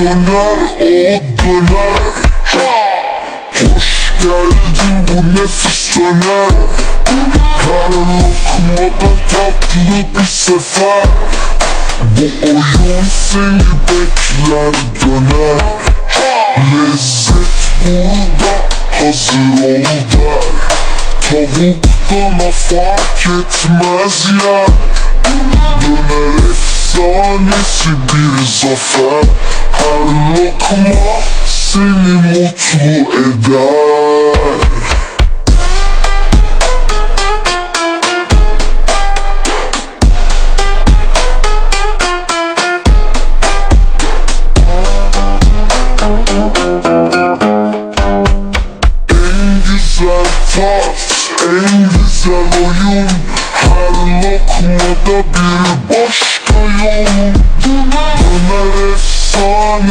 döner. Hoş geldin bu nefis döner Her lokmada tatlı bir sefer. Bu oyun seni bekler döner. Lezzet burada hazır ol der Tavuktan fark etmez ya. Döner efsanesi bir zafer lokma seni mutlu eder. En güzel oyun. Her lokmada bir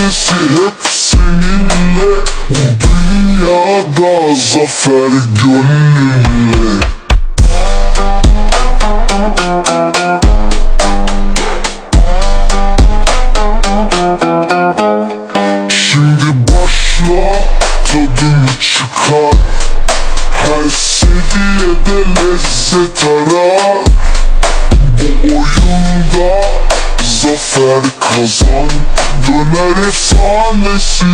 efsanesi hep seninle Bu dünyada zafer gönlünle Şimdi başla tadını çıkar. Her seviyede lezzet arar kazan Döner efsanesi